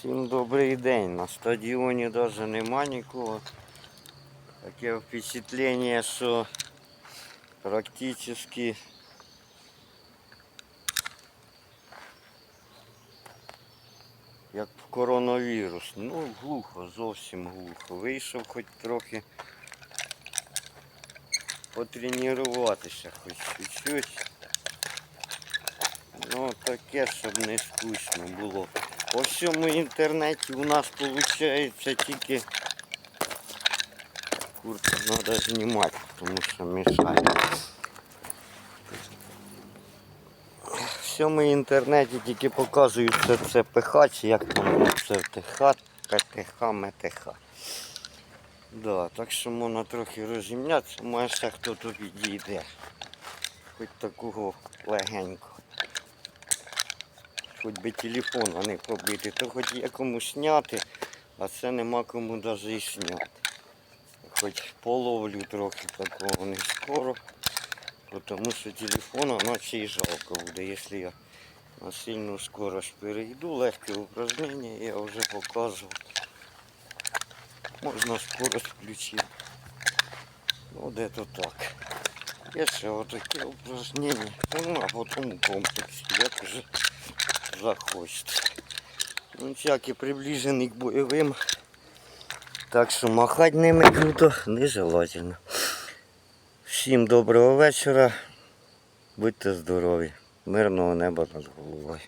Всім добрий день. На стадіоні навіть нема нікого. Таке впечатлення, що практично як коронавірус. Ну, глухо, зовсім глухо. Вийшов хоч трохи потренуватися, хоч чуть-чуть. Ну, таке, щоб не скучно було. По всьому інтернеті у нас виходить тільки куртку треба знімати, тому що мішає. В всьому інтернеті тільки показують це, ПХ, чи як там це ТХ, ПТХ, МТХ. Да, так що можна трохи розімнятися, може ще хто тут підійде. Хоч такого легенького. Хоч би телефон не побити, то хоч є кому зняти, а це нема кому навіть і зняти. Хоч половлю трохи такого не скоро, тому що телефона наче і жалко буде, якщо я на сильну скорость перейду, легке упражнення, я вже показував. Можна скорость включити. Ну, де то так. Є ще отаке упражнення. Ну, а потім комплексі, як вже захочете. Ну, всякі приближені к бойовим. Так що махати ними круто нежелательно. Всім доброго вечора. Будьте здорові. Мирного неба над головою.